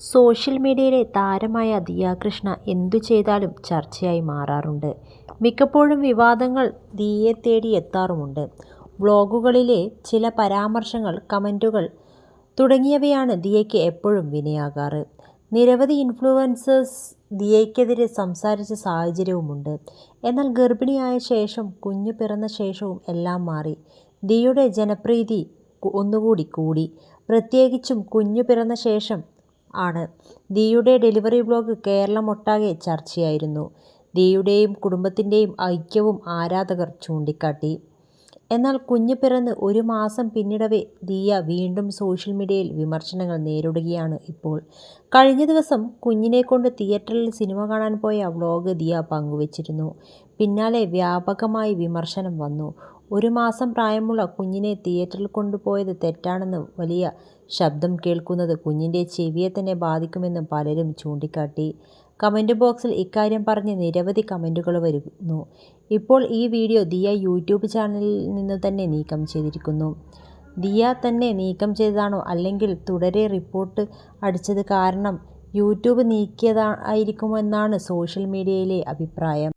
Social മീഡിയയിലെ താരമായ ദിയ കൃഷ്ണ എന്തു ചെയ്താലും ചർച്ചയായി മാറാറുണ്ട്. മിക്കപ്പോഴും വിവാദങ്ങൾ ദിയയെ തേടി എത്താറുമുണ്ട്. വ്ളോഗുകളിലെ ചില പരാമർശങ്ങൾ, കമന്റുകൾ തുടങ്ങിയവയാണ് ദിയയ്ക്ക് എപ്പോഴും വിനയാകാറ്. നിരവധി ഇൻഫ്ലുവൻസേഴ്സ് ദിയയ്ക്കെതിരെ സംസാരിച്ച സാഹചര്യവുമുണ്ട്. എന്നാൽ ഗർഭിണിയായ ശേഷം കുഞ്ഞു പിറന്ന ശേഷവും എല്ലാം മാറി. ദിയുടെ ജനപ്രീതി ഒന്നുകൂടി കൂടി. പ്രത്യേകിച്ചും കുഞ്ഞു പിറന്ന ശേഷം ആണ്. ദിയുടെ ഡെലിവറി ബ്ലോഗ് കേരളമൊട്ടാകെ ചർച്ചയായിരുന്നു. ദിയുടെയും കുടുംബത്തിന്റെയും ഐക്യവും ആരാധകർ ചൂണ്ടിക്കാട്ടി. എന്നാൽ കുഞ്ഞ് പിറന്ന് ഒരു മാസം പിന്നിടവേ ദിയ വീണ്ടും സോഷ്യൽ മീഡിയയിൽ വിമർശനങ്ങൾ നേരിടുകയാണ് ഇപ്പോൾ. കഴിഞ്ഞ ദിവസം കുഞ്ഞിനെ കൊണ്ട് തിയേറ്ററിൽ സിനിമ കാണാൻ പോയ വ്ളോഗ് ദിയ പങ്കുവച്ചിരുന്നു. പിന്നാലെ വ്യാപകമായി വിമർശനം വന്നു. ഒരു മാസം പ്രായമുള്ള കുഞ്ഞിനെ തിയേറ്ററിൽ കൊണ്ടുപോയത് തെറ്റാണെന്ന് വലിയ ശബ്ദം കേൾക്കുന്നത് കുഞ്ഞിന്റെ ചെവിയെ തന്നെ ബാധിക്കുമെന്നും പലരും ചൂണ്ടിക്കാട്ടി. കമന്റ് ബോക്സിൽ ഇക്കാര്യം പറഞ്ഞ് നിരവധി കമന്റുകൾ വരുന്നു. ഇപ്പോൾ ഈ വീഡിയോ ദിയ യൂട്യൂബ് ചാനലിൽ നിന്ന് തന്നെ നീക്കം ചെയ്തിരിക്കുന്നു. ദിയ തന്നെ നീക്കം ചെയ്തതാണോ അല്ലെങ്കിൽ തുടരെ റിപ്പോർട്ട് അടിച്ചത് കാരണം യൂട്യൂബ് നീക്കിയതായിരിക്കുമെന്നാണ് സോഷ്യൽ മീഡിയയിലെ അഭിപ്രായം.